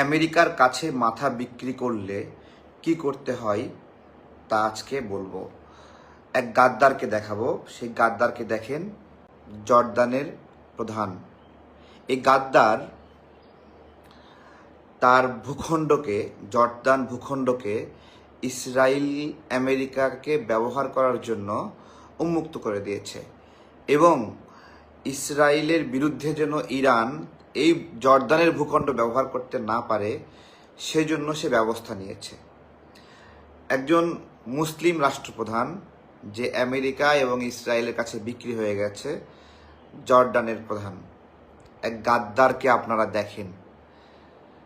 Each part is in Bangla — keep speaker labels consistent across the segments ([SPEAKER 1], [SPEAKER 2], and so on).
[SPEAKER 1] আমেরিকার কাছে মাথা বিক্রি করলে কি করতে হয় তা আজকে বলব। এক গাদ্দারকে দেখাবো। সেই গাদ্দারকে দেখেন জর্দানের প্রধান। এই গাদ্দার তার ভূখণ্ডকে, জর্দান ভূখণ্ডকে ইসরায়েল আমেরিকাকে ব্যবহার করার জন্য উন্মুক্ত করে দিয়েছে এবং ইসরায়েলের বিরুদ্ধে যেন ইরান এই জর্দানের ভূখণ্ড ব্যবহার করতে না পারে, সেজন্য সে ব্যবস্থা নিয়েছে। একজন মুসলিম রাষ্ট্রপ্রধান যে আমেরিকা এবং ইসরায়েলের কাছে বিক্রি হয়ে গেছে জর্ডানের প্রধান। এক গাদ্দারকে আপনারা দেখেন।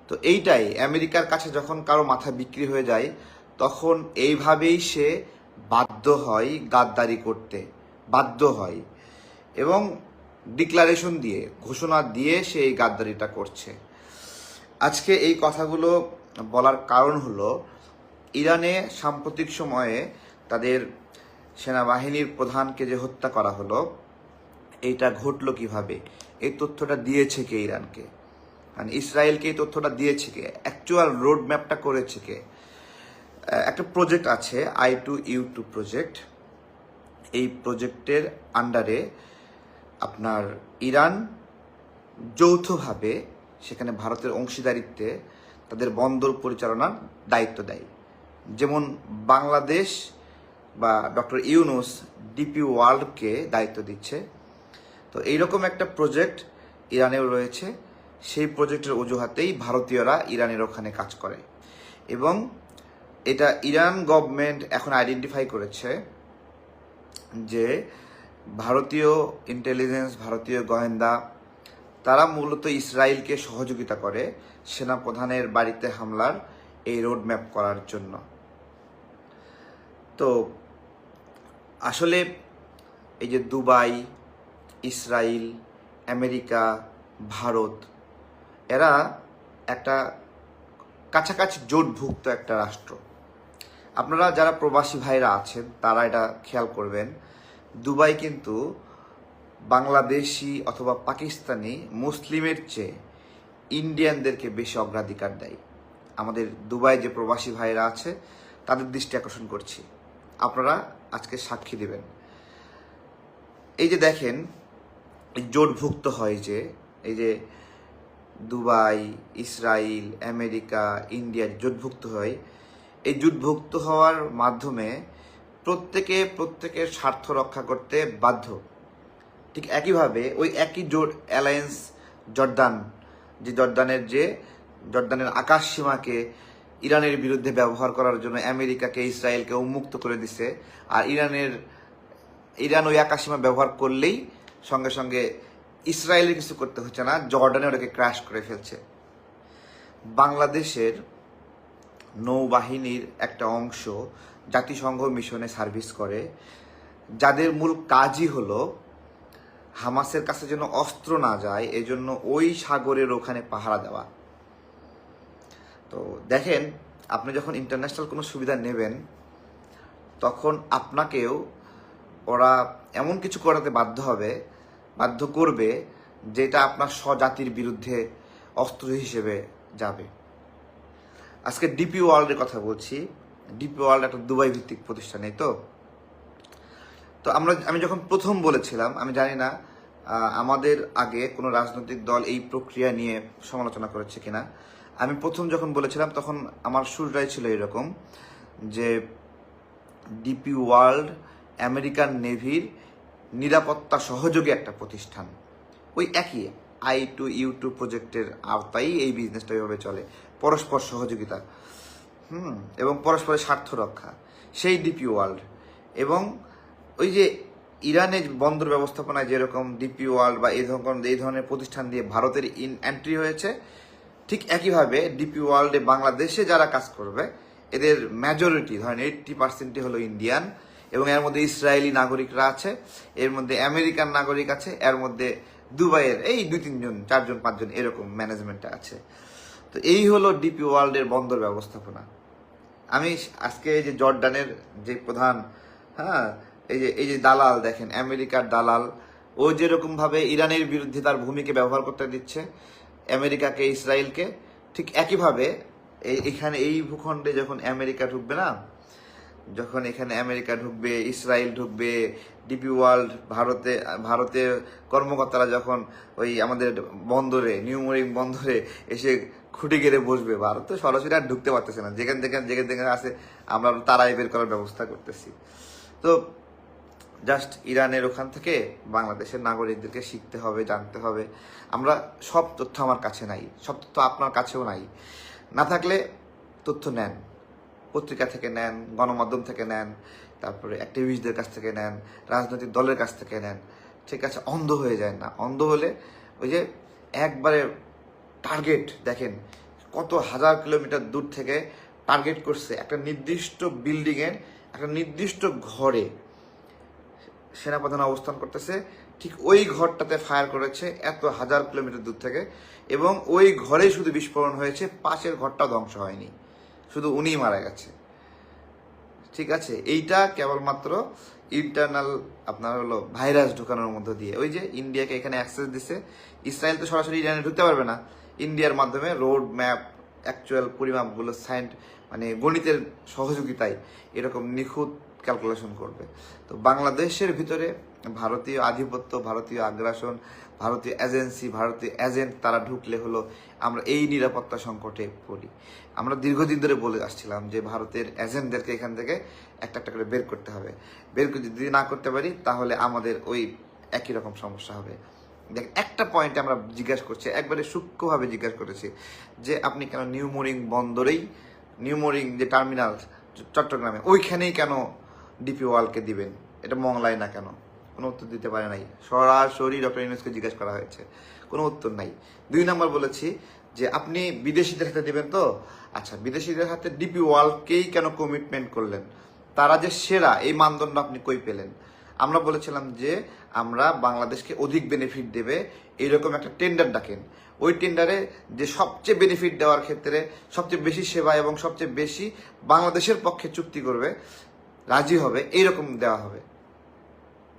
[SPEAKER 1] তো এইটাই, আমেরিকার কাছে যখন কারও মাথা বিক্রি হয়ে যায়, তখন এইভাবেই সে বাধ্য হয় গাদ্দারি করতে, বাধ্য হয়। এবং ডিক্লারেশন দিয়ে, ঘোষণা দিয়ে সে এই গাদ্দারিটা করছে। আজকে এই কথাগুলো বলার কারণ হলো, ইরানে সাম্প্রতিক সময়ে তাদের সেনাবাহিনীর প্রধানকে যে হত্যা করা হলো, এইটা ঘটলো কীভাবে? এই তথ্যটা দিয়েছে কে ইরানকে? মানে ইসরায়েলকে এই তথ্যটা দিয়েছে কে? অ্যাকচুয়াল রোড ম্যাপটা করেছে কে? একটা প্রজেক্ট আছে, I two U two project এই প্রজেক্টের আন্ডারে আপনার ইরান যৌথভাবে সেখানে ভারতের অংশীদারিত্বে তাদের বন্দর পরিচালনার দায়িত্ব দেয়। যেমন বাংলাদেশ বা ডক্টর ইউনুস ডিপি ওয়ার্ল্ডকে দায়িত্ব দিচ্ছে। তো এইরকম একটা প্রজেক্ট ইরানেও রয়েছে। সেই প্রজেক্টের অজুহাতেই ভারতীয়রা ইরানের ওখানে কাজ করে। এবং এটা ইরান গভর্নমেন্ট এখন আইডেন্টিফাই করেছে যে ভারতীয় ইন্টেলিজেন্স ভারতীয় গোয়েন্দা, তারা মূলত ইসরায়েলকে সহযোগিতা করে সেনাপ্রধানের বাড়িতে হামলার এই রোড ম্যাপ করার জন্য। তো, আসলে এই যে দুবাই, ইসরায়েল, আমেরিকা, ভারত, এরা একটা কাছাকাছি জোটভুক্ত একটা রাষ্ট্র। আপনারা যারা প্রবাসী ভাইরা আছেন, তারা এটা খেয়াল করবেন দুবাই কিন্তু বাংলাদেশি অথবা পাকিস্তানি মুসলিমের চেয়ে ইন্ডিয়ানদেরকে বেশি অগ্রাধিকার দেয়। আমাদের দুবাই যে প্রবাসী ভাইরা আছে, তাদের দৃষ্টি আকর্ষণ করছি। আপনারা আজকে সাক্ষী দেবেন। এই যে দেখেন, জোটভুক্ত হয় যে, এই যে দুবাই ইসরায়েল আমেরিকা, ইন্ডিয়া জোটভুক্ত হয়। এই জোটভুক্ত হওয়ার মাধ্যমে প্রত্যেকে প্রত্যেকের স্বার্থ রক্ষা করতে বাধ্য। ঠিক একইভাবে ওই একই জোট অ্যালায়েন্স জর্দান, যে জর্দানের যে, জর্দানের আকাশ সীমাকে ইরানের বিরুদ্ধে ব্যবহার করার জন্য আমেরিকাকে, ইসরায়েলকে উন্মুক্ত করে দিছে, আর ইরানের, ইরান ওই আকাশসীমা ব্যবহার করলেই সঙ্গে সঙ্গে ইসরায়েলের কিছু করতে হচ্ছে না, জর্ডানে ওটাকে ক্র্যাশ করে ফেলছে। বাংলাদেশের নৌবাহিনীর একটা অংশ জাতিসংঘ মিশনে সার্ভিস করে, যাদের মূল কাজই হলো হামাসের কাছে যেন অস্ত্র না যায়, এজন্য ওই সাগরের ওখানে পাহারা দেওয়া। তো দেখেন, আপনি যখন ইন্টারন্যাশনাল কোনো সুবিধা নেবেন, তখন আপনাকেও ওরা এমন কিছু করাতে বাধ্য হবে, বাধ্য করবে, যেটা আপনার স্বজাতির বিরুদ্ধে অস্ত্র হিসেবে যাবে। আজকে ডিপি ওয়ার্ল্ডের কথা বলছি। ডিপি ওয়ার্ল্ড একটা দুবাই ভিত্তিক প্রতিষ্ঠান, এই তো? তো আমরা, আমি যখন প্রথম বলেছিলাম, আমি জানি না আমাদের আগে কোনো রাজনৈতিক দল এই প্রক্রিয়া নিয়ে সমালোচনা করেছে কিনা। আমি প্রথম যখন বলেছিলাম, তখন আমার সুরটাই ছিল এরকম যে ডিপি ওয়ার্ল্ড, আমেরিকান নেভির নিরাপত্তা সহযোগী একটা প্রতিষ্ঠান। ওই একই। আই টু ইউ টু প্রজেক্টের আওতায় এই বিজনেসটা এইভাবে চলে। পরস্পর সহযোগিতা। হুম, এবং পরস্পরের স্বার্থ রক্ষা। সেই ডিপি ওয়ার্ল্ড এবং ওই যে ইরানের বন্দর ব্যবস্থাপনায় যেরকম ডিপি ওয়ার্ল্ড বা এই ধরনের এই ধরনের প্রতিষ্ঠান দিয়ে ভারতের ইন এন্ট্রি হয়েছে, ঠিক একইভাবে ডিপি ওয়ার্ল্ডে বাংলাদেশে যারা কাজ করবে, এদের মেজরিটি ধরেন এইটটি পার্সেন্টই হলো ইন্ডিয়ান এবং এর মধ্যে ইসরায়েলি নাগরিকরা আছে, এর মধ্যে আমেরিকান নাগরিক আছে, এর মধ্যে দুবাইয়ের এই দুই তিনজন, চারজন, পাঁচজন এরকম ম্যানেজমেন্টে আছে। তো এই হলো ডিপি ওয়ার্ল্ডের বন্দর ব্যবস্থাপনা। আমি আজকে এই যে জর্ডানের যে প্রধান হ্যাঁ এই যে এই যে দালাল দেখেন, আমেরিকার দালাল, ও যেরকম ভাবে ইরানের বিরুদ্ধে তার ভূমিকে ব্যবহার করতে দিচ্ছে, আমেরিকাকে, ইসরায়েলকে, ঠিক একইভাবে এখানে এই ভূখণ্ডে যখন আমেরিকা ঢুকবে না যখন এখানে আমেরিকা ঢুকবে, ইসরায়েল ঢুকবে, ডিপি ওয়ার্ল্ড, ভারতে ভারতে কর্মকর্তারা যখন ওই আমাদের বন্দরে, নিউ মরিং বন্দরে এসে খুঁটি গেড়ে বসবে, ভারত তো সরাসরি আর ঢুকতে পারতেছে না। যেখান যেখানে যেখানে যেখানে আসে, আমরা তারাই বের করার ব্যবস্থা করতেছি। তো জাস্ট ইরানের ওখান থেকে বাংলাদেশের নাগরিকদেরকে শিখতে হবে, জানতে হবে। আমরা সব তথ্য আমার কাছে নাই, সব তথ্য আপনার কাছেও নাই। না থাকলে তথ্য নেন। পত্রিকা থেকে নেন, গণমাধ্যম থেকে নেন, তারপরে অ্যাক্টিভিস্টদের কাছ থেকে নেন, রাজনৈতিক দলের কাছ থেকে নেন, ঠিক আছে, অন্ধ হয়ে যায় না। অন্ধ হলে ওই যে একবারে টার্গেট দেখেন, কত হাজার কিলোমিটার দূর থেকে টার্গেট করছে একটা নির্দিষ্ট বিল্ডিংয়ের একটা নির্দিষ্ট ঘরে সেনাপ্রধান অবস্থান করতেছে, ঠিক ওই ঘরটাতে ফায়ার করেছে এত হাজার কিলোমিটার দূর থেকে এবং ওই ঘরেই শুধু বিস্ফোরণ হয়েছে, পাশের ঘরটা ধ্বংস হয়নি। শুধু উনিই মারা গেছে। ঠিক আছে? এইটা কেবলমাত্র ইন্টারনাল আপনার হলো ভাইরাস ঢুকানোর মধ্য দিয়ে। ওই যে ইন্ডিয়াকে এখানে অ্যাক্সেস দিছে। ইসরায়েল তো সরাসরি ইরানে ঢুকতে পারবে না। ইন্ডিয়ার মাধ্যমে রোড ম্যাপ অ্যাকচুয়াল পরিমাপগুলো সাইন্ট মানে গণিতের সহযোগিতায় এরকম নিখুঁত ক্যালকুলেশন করবে। তো বাংলাদেশের ভিতরে ভারতীয় আধিপত্য, ভারতীয় আগ্রাসন, ভারতীয় এজেন্সি, ভারতীয় এজেন্ট তারা ঢুকলে হলো আমরা এই নিরাপত্তা সংকটে পড়ি। আমরা দীর্ঘদিন ধরে বলে আসছিলাম যে ভারতের এজেন্টদেরকে এখান থেকে একটা একটা করে বের করতে হবে। বের করে যদি না করতে পারি, তাহলে আমাদের ওই একই রকম সমস্যা হবে। দেখ, একটা পয়েন্টে আমরা জিজ্ঞাসা করছি, একবারে সূক্ষ্মভাবে জিজ্ঞাসা করেছি যে আপনি কেন নিউ মোরিং বন্দরেই, নিউ মোরিং যে টার্মিনাল চট্টগ্রামে, ওইখানেই কেন ডিপি ওয়ালকে দিবেন? এটা মংলায় না কেন? কোনো উত্তর দিতে পারে নাই। সরাসরি ডক্টর ইউনুসকে জিজ্ঞাসা করা হয়েছে। কোনো উত্তর নাই। দুই নম্বর বলেছি যে আপনি বিদেশিদের হাতে দিবেন তো? আচ্ছা বিদেশিদের হাতে ডিপি ওয়ার্ল্ডকেই কেন কমিটমেন্ট করলেন? তারা যে সেরা, এই মানদণ্ড আপনি কই পেলেন? আমরা বলেছিলাম যে আমরা বাংলাদেশকে অধিক বেনিফিট দেবে এইরকম একটা টেন্ডার ডাকেন। ওই টেন্ডারে যে সবচেয়ে বেনিফিট দেওয়ার ক্ষেত্রে সবচেয়ে বেশি সেবা এবং সবচেয়ে বেশি বাংলাদেশের পক্ষে চুক্তি করবে, রাজি হবে, এইরকম দেওয়া হবে।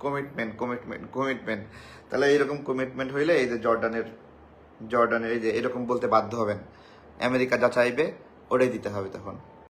[SPEAKER 1] কমিটমেন্ট কমিটমেন্ট কমিটমেন্ট তাহলে এরকম কমিটমেন্ট হইলে এই যে জর্ডানের জর্ডানের এই যে এরকম বলতে বাধ্য হবেন। আমেরিকা যা চাইবে, ওটাই দিতে হবে তখন।